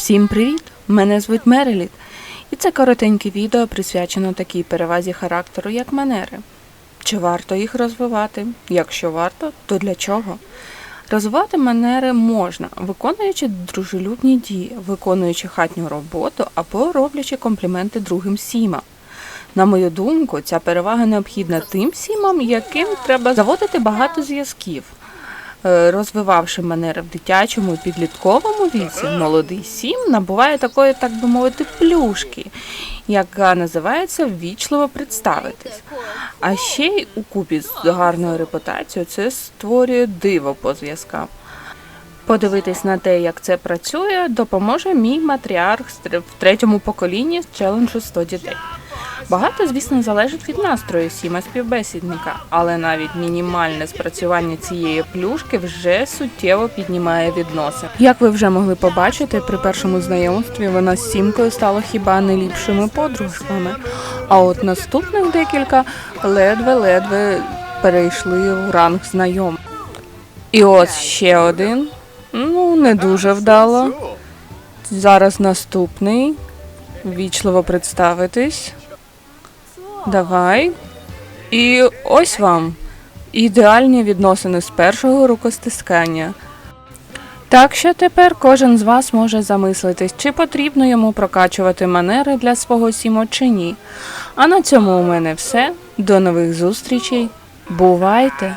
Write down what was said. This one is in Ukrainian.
Всім привіт! Мене звуть Мереліт, і це коротеньке відео присвячено такій перевазі характеру, як манери. Чи варто їх розвивати? Якщо варто, то для чого? Розвивати манери можна, виконуючи дружелюбні дії, виконуючи хатню роботу або роблячи компліменти другим сімам. На мою думку, ця перевага необхідна тим сімам, яким треба заводити багато зв'язків. Е, Розвивавши манери в дитячому і підлітковому віці, молодий сім набуває такої, так би мовити, плюшки, яка називається ввічливо представитись. А ще й у купі з гарною репутацією це створює диво по зв'язкам. Подивитись на те, як це працює, допоможе мій матріарх в третьому поколінні з челенджу 100 дітей. Багато, звісно, залежить від настрою сіма співбесідника, але навіть мінімальне спрацювання цієї плюшки вже суттєво піднімає відносини. Як ви вже могли побачити, при першому знайомстві вона з сімкою стала хіба не ліпшими подружками. А от наступних декілька ледве-ледве перейшли в ранг знайом. І ось ще один. Ну, не дуже вдало. Зараз наступний. Вічливо представитись. Давай. І ось вам ідеальні відносини з першого рукостискання. Так що тепер кожен з вас може замислитись, чи потрібно йому прокачувати манери для свого сімо чи ні. А на цьому у мене все. До нових зустрічей. Бувайте!